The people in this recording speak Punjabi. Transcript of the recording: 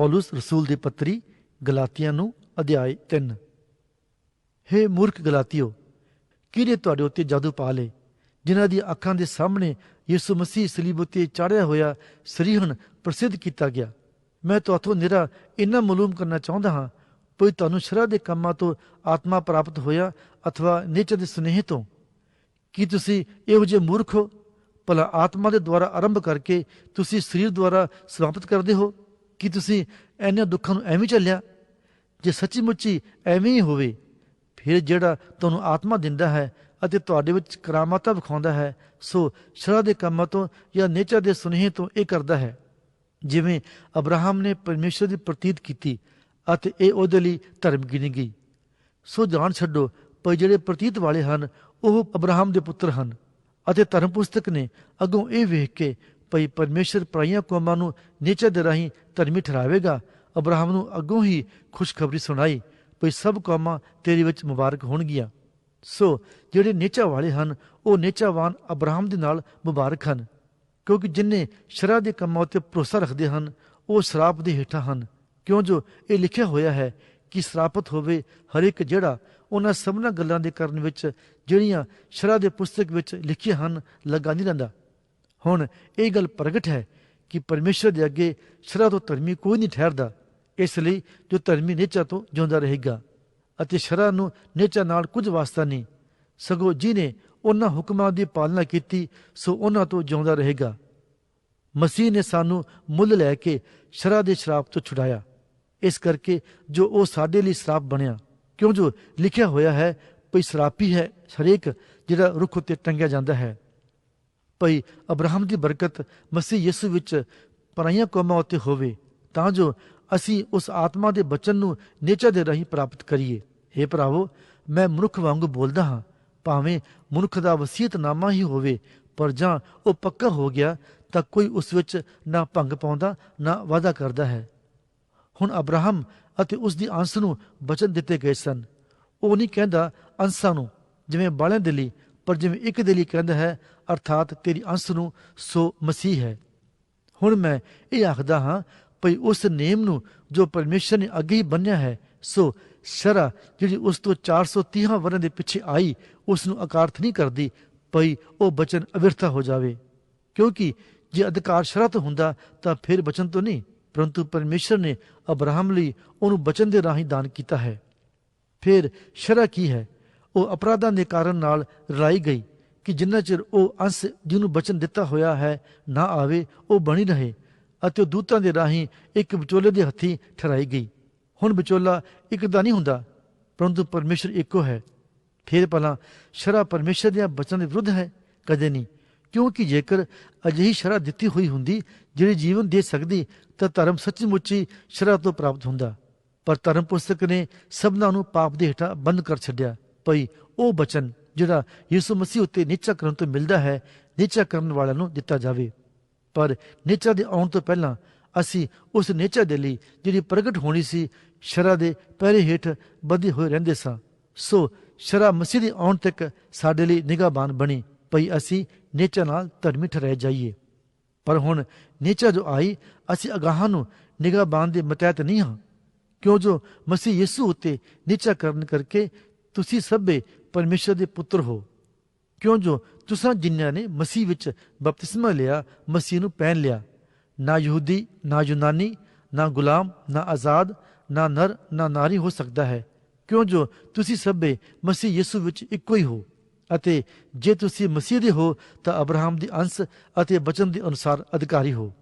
ਪੌਲਸ ਰਸੂਲ ਦੀ ਪੱਤਰੀ ਗਲਾਤੀਆਂ ਨੂੰ ਅਧਿਆਇ 3 ਹੇ ਮੂਰਖ ਗਲਾਤੀਓ, ਕਿਹਨੇ ਤੁਹਾਡੇ ਉੱਤੇ ਜਾਦੂ ਪਾ ਲੇ ਜਿਨ੍ਹਾਂ ਦੀ ਅੱਖਾਂ ਦੇ ਸਾਹਮਣੇ ਯਿਸੂ ਮਸੀਹ ਸਲੀਬ ਉੱਤੇ ਚਾੜਿਆ ਹੋਇਆ ਸਰੀਹਣ ਪ੍ਰਸਿੱਧ ਕੀਤਾ ਗਿਆ? ਮੈਂ ਤੁਹਾਥੋਂ ਨਿਰਾ ਇੰਨਾ ਮਾਲੂਮ ਕਰਨਾ ਚਾਹੁੰਦਾ ਹਾਂ, ਕੋਈ ਤੁਹਾਨੂੰ ਸ਼ਰ੍ਹਾ ਦੇ ਕੰਮਾਂ ਤੋਂ ਆਤਮਾ ਪ੍ਰਾਪਤ ਹੋਇਆ ਅਥਵਾ ਨਿਚੇ ਦੇ ਸੁਨੇਹੇ ਤੋਂ? ਕੀ ਤੁਸੀਂ ਇਹੋ ਜਿਹੇ ਮੂਰਖ ਹੋ? ਭਲਾ ਆਤਮਾ ਦੇ ਦੁਆਰਾ ਆਰੰਭ ਕਰਕੇ ਤੁਸੀਂ ਸਰੀਰ ਦੁਆਰਾ ਸਮਾਪਤ ਕਰਦੇ ਹੋ? ਕਿ ਤੁਸੀਂ ਇਹਨਾਂ ਦੁੱਖਾਂ ਨੂੰ ਐਵੇਂ ਚੱਲਿਆ ਜੇ ਸੱਚੀ ਮੁੱਚੀ ਐਵੇਂ ਹੀ ਹੋਵੇ, ਫਿਰ ਜਿਹੜਾ ਤੁਹਾਨੂੰ ਆਤਮਾ ਦਿੰਦਾ ਹੈ ਅਤੇ ਤੁਹਾਡੇ ਵਿੱਚ ਕਰਾਮਾਤਾਂ ਵਿਖਾਉਂਦਾ ਹੈ, ਸੋ ਸ਼ਰਧਾ ਦੇ ਕੰਮਾਂ ਤੋਂ ਜਾਂ ਨੇਚਰ ਦੇ ਸੁਨੇਹੇ ਤੋਂ ਇਹ ਕਰਦਾ ਹੈ। ਜਿਵੇਂ ਅਬਰਾਹਮ ਨੇ ਪਰਮੇਸ਼ਰ ਦੀ ਪ੍ਰਤੀਤ ਕੀਤੀ ਅਤੇ ਇਹ ਉਹਦੇ ਲਈ ਧਰਮ ਗਿਣੀ ਗਈ। ਸੋ ਜਾਣ ਛੱਡੋ, ਪਰ ਜਿਹੜੇ ਪ੍ਰਤੀਤ ਵਾਲੇ ਹਨ, ਉਹ ਅਬਰਾਹਮ ਦੇ ਪੁੱਤਰ ਹਨ ਅਤੇ ਧਰਮ ਪੁਸਤਕ ਨੇ ਅੱਗੋਂ ਇਹ ਵੇਖ ਕੇ ਭਈ ਪਰਮੇਸ਼ਰ ਪਰਾਈਆਂ ਕੌਮਾਂ ਨੂੰ ਨੇਚਰ ਦੇ ਰਾਹੀਂ ਧਰਮੀ ਠਹਿਰਾਵੇਗਾ। ਅਬਰਾਹਮ ਨੂੰ ਅੱਗੋਂ ਹੀ ਖੁਸ਼ਖਬਰੀ ਸੁਣਾਈ, ਭਈ ਸਭ ਕੌਮਾਂ ਤੇਰੇ ਵਿੱਚ ਮੁਬਾਰਕ ਹੋਣਗੀਆਂ। ਸੋ ਜਿਹੜੇ ਨੇਚਾ ਵਾਲੇ ਹਨ, ਉਹ ਨੇਚਾਵਾਨ ਅਬਰਾਹਮ ਦੇ ਨਾਲ ਮੁਬਾਰਕ ਹਨ, ਕਿਉਂਕਿ ਜਿਨਨੇ ਸ਼ਰਾ ਦੇ ਕੰਮਾਂ ਉੱਤੇ ਭਰੋਸਾ ਰੱਖਦੇ ਹਨ, ਉਹ ਸ਼ਰਾਪ ਦੇ ਹੇਠਾਂ ਹਨ। ਕਿਉਂ ਜੋ ਇਹ ਲਿਖਿਆ ਹੋਇਆ ਹੈ ਕਿ ਸ਼ਰਾਪਤ ਹੋਵੇ ਹਰ ਇੱਕ ਜਿਹੜਾ ਉਹਨਾਂ ਸਭਨਾਂ ਗੱਲਾਂ ਦੇ ਕਰਨ ਵਿੱਚ ਜਿਹੜੀਆਂ ਸ਼ਰਾ ਦੇ ਪੁਸਤਕ ਵਿੱਚ ਲਿਖੀਆਂ ਹਨ ਲੱਗਾ ਨਹੀਂ ਰਹਿੰਦਾ। ਹੁਣ ਇਹ ਗੱਲ ਪ੍ਰਗਟ ਹੈ ਕਿ ਪਰਮੇਸ਼ਰ ਦੇ ਅੱਗੇ ਸ਼ਰ੍ਹਾ ਤੋਂ ਧਰਮੀ ਕੋਈ ਨਹੀਂ ਠਹਿਰਦਾ। ਇਸ ਲਈ ਜੋ ਧਰਮੀ ਨੇਚਾ ਤੋਂ ਜਿਉਂਦਾ ਰਹੇਗਾ ਅਤੇ ਸ਼ਰ੍ਹਾ ਨੂੰ ਨੇਚਾ ਨਾਲ ਕੁਝ ਵਾਸਤਾ ਨਹੀਂ, ਸਗੋਂ ਜਿਨੇ ਉਹਨਾਂ ਹੁਕਮਾਂ ਦੀ ਪਾਲਣਾ ਕੀਤੀ, ਸੋ ਉਹਨਾਂ ਤੋਂ ਜਿਉਂਦਾ ਰਹੇਗਾ। ਮਸੀਹ ਨੇ ਸਾਨੂੰ ਮੁੱਲ ਲੈ ਕੇ ਸ਼ਰ੍ਹਾ ਦੇ ਸ਼ਰਾਪ ਤੋਂ ਛੁਡਾਇਆ। ਇਸ ਕਰਕੇ ਜੋ ਉਹ ਸਾਡੇ ਲਈ ਸ਼ਰਾਪ ਬਣਿਆ, ਕਿਉਂ ਜੋ ਲਿਖਿਆ ਹੋਇਆ ਹੈ, ਭਈ ਸ਼ਰਾਪੀ ਹੈ ਹਰੇਕ ਜਿਹੜਾ ਰੁੱਖ ਉੱਤੇ ਟੰਗਿਆ ਜਾਂਦਾ ਹੈ। ਭਈ ਅਬਰਾਹਮ ਦੀ ਬਰਕਤ ਮਸੀਹ ਯਿਸੂ ਵਿੱਚ ਪਰਾਈਆਂ ਕੌਮਾਂ ਉੱਤੇ ਹੋਵੇ, ਤਾਂ ਜੋ ਅਸੀਂ ਉਸ ਆਤਮਾ ਦੇ ਬਚਨ ਨੂੰ ਨੇਚਰ ਦੇ ਰਾਹੀਂ ਪ੍ਰਾਪਤ ਕਰੀਏ। हे ਭਰਾਵੋ, ਮੈਂ ਮਨੁੱਖ ਵਾਂਗੂ ਬੋਲਦਾ ਹਾਂ, ਭਾਵੇਂ ਮਨੁੱਖ ਦਾ ਵਸੀਅਤਨਾਮਾ ਹੀ ਹੋਵੇ, ਪਰ ਜਾਂ ਉਹ ਪੱਕਾ ਹੋ ਗਿਆ, ਤਾਂ ਕੋਈ ਉਸ ਵਿੱਚ ਨਾ ਭੰਗ ਪਾਉਂਦਾ, ਨਾ ਵਾਅਦਾ ਕਰਦਾ ਹੈ। ਹੁਣ ਅਬਰਾਹਮ ਅਤੇ ਉਸ ਦੀ ਅੰਸ ਨੂੰ ਬਚਨ ਦਿੱਤੇ ਗਏ ਸਨ। ਉਹ ਨਹੀਂ ਕਹਿੰਦਾ, ਅੰਸਾਂ ਨੂੰ, ਜਿਵੇਂ ਬਾਲਿਆਂ ਦੇ ਲਈ ਪਰ ਜਿਵੇਂ ਇੱਕ ਦੇ ਲਈ ਕਹਿੰਦਾ ਹੈ, ਅਰਥਾਤ ਤੇਰੀ ਅੰਸ ਨੂੰ ਸੋ ਮਸੀਹ ਹੈ। ਹੁਣ ਮੈਂ ਇਹ ਆਖਦਾ ਹਾਂ, ਭਈ ਉਸ ਨੇਮ ਨੂੰ ਜੋ ਪਰਮੇਸ਼ਰ ਨੇ ਅੱਗੇ ਹੀ ਬੰਨਿਆ ਹੈ, ਸੋ ਸ਼ਰਾ ਜਿਹੜੀ ਉਸ ਤੋਂ 430 ਵਰ੍ਹੇ ਦੇ ਪਿੱਛੇ ਆਈ, ਉਸ ਨੂੰ ਅਕਾਰਥ ਨਹੀਂ ਕਰਦੀ, ਭਈ ਉਹ ਬਚਨ ਅਵਿਰਥਾ ਹੋ ਜਾਵੇ। ਕਿਉਂਕਿ ਜੇ ਅਧਿਕਾਰ ਸ਼ਰਾ ਤੋਂ ਹੁੰਦਾ, ਤਾਂ ਫਿਰ ਬਚਨ ਤੋਂ ਨਹੀਂ, ਪਰੰਤੂ ਪਰਮੇਸ਼ਰ ਨੇ ਅਬਰਾਹਮ ਲਈ ਉਹਨੂੰ ਬਚਨ ਦੇ ਰਾਹੀਂ ਦਾਨ ਕੀਤਾ ਹੈ। ਫਿਰ ਸ਼ਰਾ ਕੀ ਹੈ? ਉਹ ਅਪਰਾਧਾਂ ਦੇ ਕਾਰਨ ਨਾਲ ਰਲਾਈ ਗਈ ਕਿ ਜਿੰਨਾ ਚਿਰ ਉਹ ਅੰਸ਼ ਜਿਹਨੂੰ ਬਚਨ ਦਿੱਤਾ ਹੋਇਆ ਹੈ ਨਾ ਆਵੇ, ਉਹ ਬਣੀ ਰਹੇ ਅਤੇ ਉਹ ਦੂਤਾਂ ਦੇ ਰਾਹੀਂ ਇੱਕ ਵਿਚੋਲੇ ਦੇ ਹੱਥੀਂ ਠਹਿਰਾਈ ਗਈ। ਹੁਣ ਵਿਚੋਲਾ ਇੱਕ ਦਾ ਨਹੀਂ ਹੁੰਦਾ, ਪਰੰਤੂ ਪਰਮੇਸ਼ਰ ਇੱਕੋ ਹੈ। ਫਿਰ ਭਲਾ ਸ਼ਰਾ ਪਰਮੇਸ਼ਰ ਦੇ ਬਚਨ ਦੇ ਵਿਰੁੱਧ ਹੈ? ਕਦੇ ਨਹੀਂ। ਕਿਉਂਕਿ ਜੇਕਰ ਅਜਿਹੀ ਸ਼ਰਾ ਦਿੱਤੀ ਹੋਈ ਹੁੰਦੀ, ਜਿਹੜੀ ਜੀਵਨ ਦੇ ਸਕਦੀ, ਤਾਂ ਧਰਮ ਸੱਚਮੁੱਚੀ ਸ਼ਰਾ ਤੋਂ ਪ੍ਰਾਪਤ ਹੁੰਦਾ। ਪਰ ਧਰਮ ਪੁਸਤਕ ਨੇ ਸਭਨਾਂ ਨੂੰ ਪਾਪ ਦੇ ਹੇਠਾਂ ਬੰਦ ਕਰ ਛੱਡਿਆ। ਭਈ ਉਹ ਬਚਨ ਜਿਹੜਾ ਯਿਸੂ ਮਸੀਹ ਉੱਤੇ ਨਿਚਾ ਕਰਨ ਤੋਂ ਮਿਲਦਾ ਹੈ, ਨਿਚਾ ਕਰਨ ਵਾਲਿਆਂ ਨੂੰ ਦਿੱਤਾ ਜਾਵੇ। ਪਰ ਨਿਚਾ ਦੇ ਆਉਣ ਤੋਂ ਪਹਿਲਾਂ ਅਸੀਂ ਉਸ ਨਿਚਾ ਦੇ ਲਈ ਜਿਹੜੀ ਪ੍ਰਗਟ ਹੋਣੀ ਸੀ, ਸ਼ਰਾ ਦੇ ਪਹਿਰੇ ਹੇਠ ਬੱਧੇ ਹੋਏ ਰਹਿੰਦੇ ਸਾਂ। ਸੋ ਸ਼ਰਾ ਮਸੀਹ ਦੇ ਆਉਣ ਤੱਕ ਸਾਡੇ ਲਈ ਨਿਗਾਹਬਾਨ ਬਣੀ ਭਈ ਅਸੀਂ ਨੇਚਾ ਨਾਲ ਧਰਮੀ ਠਹਿਰਾਏ ਜਾਈਏ। ਪਰ ਹੁਣ ਨੇਚਾ ਜੋ ਆਈ, ਅਸੀਂ ਅਗਾਹਾਂ ਨੂੰ ਨਿਗਾਹਬਾਨ ਦੇ ਮਤਹਿਤ ਨਹੀਂ ਹਾਂ। ਕਿਉਂ ਜੋ ਮਸੀਹ ਯਿਸੂ ਉਤੇ ਨੀਚਾ ਕਰਨ ਕਰਕੇ ਤੁਸੀਂ ਸਭੇ ਪਰਮੇਸ਼ਰ ਦੇ ਪੁੱਤਰ ਹੋ। ਕਿਉਂ ਜੋ ਤੁਸੀਂ ਜਿਨ੍ਹਾਂ ਨੇ ਮਸੀਹ ਵਿੱਚ ਬਪਤਿਸਮਾ ਲਿਆ, ਮਸੀਹ ਨੂੰ ਪਹਿਨ ਲਿਆ। ਨਾ ਯਹੂਦੀ, ਨਾ ਯੂਨਾਨੀ, ਨਾ ਗੁਲਾਮ, ਨਾ ਆਜ਼ਾਦ, ਨਾ ਨਰ, ਨਾ ਨਾਰੀ ਹੋ ਸਕਦਾ ਹੈ। ਕਿਉਂ ਜੋ ਤੁਸੀਂ ਸਭੇ ਮਸੀਹ ਯਿਸੂ ਵਿੱਚ ਇੱਕੋ ਹੀ ਹੋ। ਅਤੇ ਜੇ ਤੁਸੀਂ ਮਸੀਹ ਦੇ ਹੋ, ਤਾਂ ਅਬਰਾਹਮ ਦੀ ਅੰਸ਼ ਅਤੇ ਬਚਨ ਦੇ ਅਨੁਸਾਰ ਅਧਿਕਾਰੀ ਹੋ।